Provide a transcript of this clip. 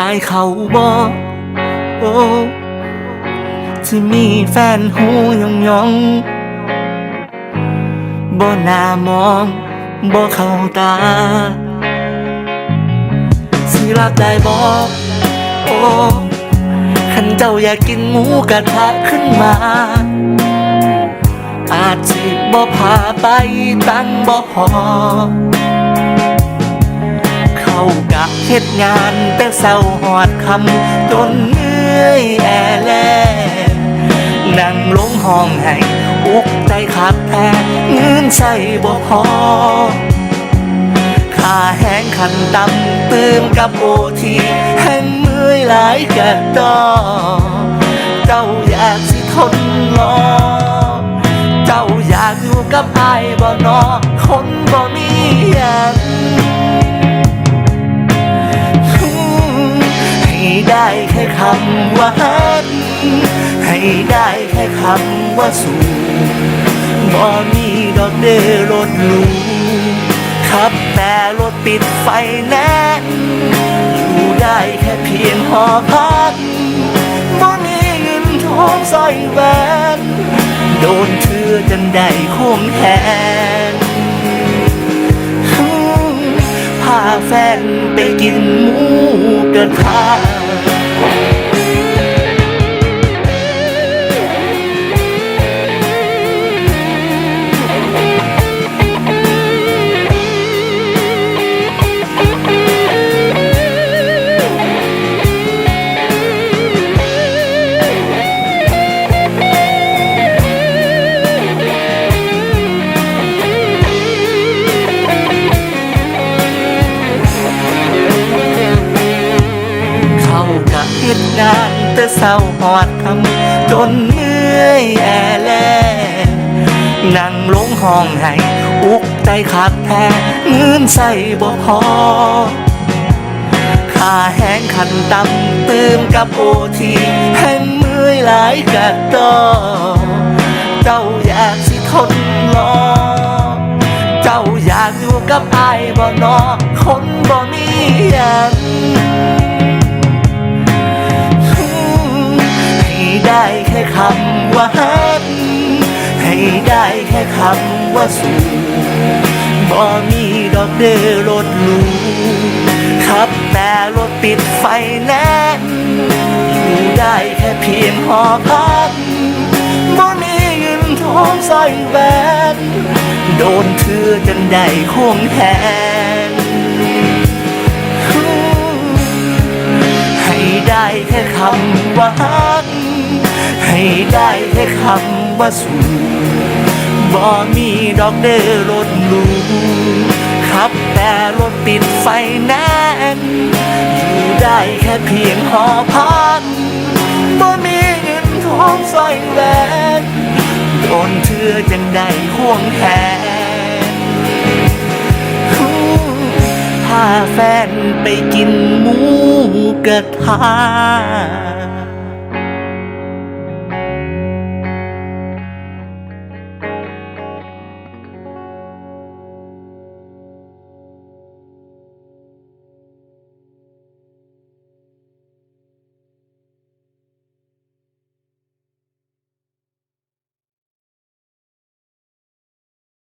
อายเขาบอกโอ้ที่มีแฟนหูยองยองบ่น่ามองบ่เข้าตา สิรับได้บอกโอ้ขันเจ้าอยากกินหมูกระทะขึ้นมา อาจสิบ่พาไปตั้งบ่พอเข้ากะเฮ็ดงานแต่เศร้าหอดคำจนเหนื่อยแอแลนั่งลงห้องให้อุกใจขาดแท้เงินใส่บ่พอค่าแห้งขันต่ำเติมกับโอทีแห้งเมื่อยหลายกะดอเจ้าอยากสิทนรอเจ้าอยากอยู่กับไอ้ายบ่นอคนบ่มีอย่าง ได้แค่คำว่าฮักให้ได้แค่คำว่าสู้บ่มีดอกเดรถลูขับแต่รถปิดไฟแน่นอยู่ได้แค่เพียงหอพักบ่มีเงินทองสร้อยแหวนโดนเธอจนได้ควงแขนพาแฟนไปกินหมูกระทะากะเฮ็ดงานแต่เศร้าหอดคำจนเมื่อยแอแลนั่งลงห้องให้อุกใจขาดแท้เงินใส่บ่พอค่าแห้งขันต่ำเติมกับโอทีแห้งเมื่อยหลายกะดอเจ้าอยากสิทนรอ เจ้าอยากอยู่กับไอ้ายบ่นอคนบ่มีอย่าง ว่าฮักให้ได้แค่คำว่าสูบ่มีดอกเดรถหลูขับแต่รถปิดไฟแน่นอยู่ได้แค่เพียงหอพักบ่มีเงินทองสร้อยแหวนโดนเธอจนได้ควงแขนให้ได้แค่คำว่าฮัก ให้ได้แค่คำว่าสู้บ่มีดอกเดอรถหลูขับแต่รถปิดไฟแน่นอยู่ได้แค่เพียงหอพักบ่มีเงินทองสร้อยแหวนโดนเธอจังได้ควงแขนพาแฟนไปกินหมูกระทะ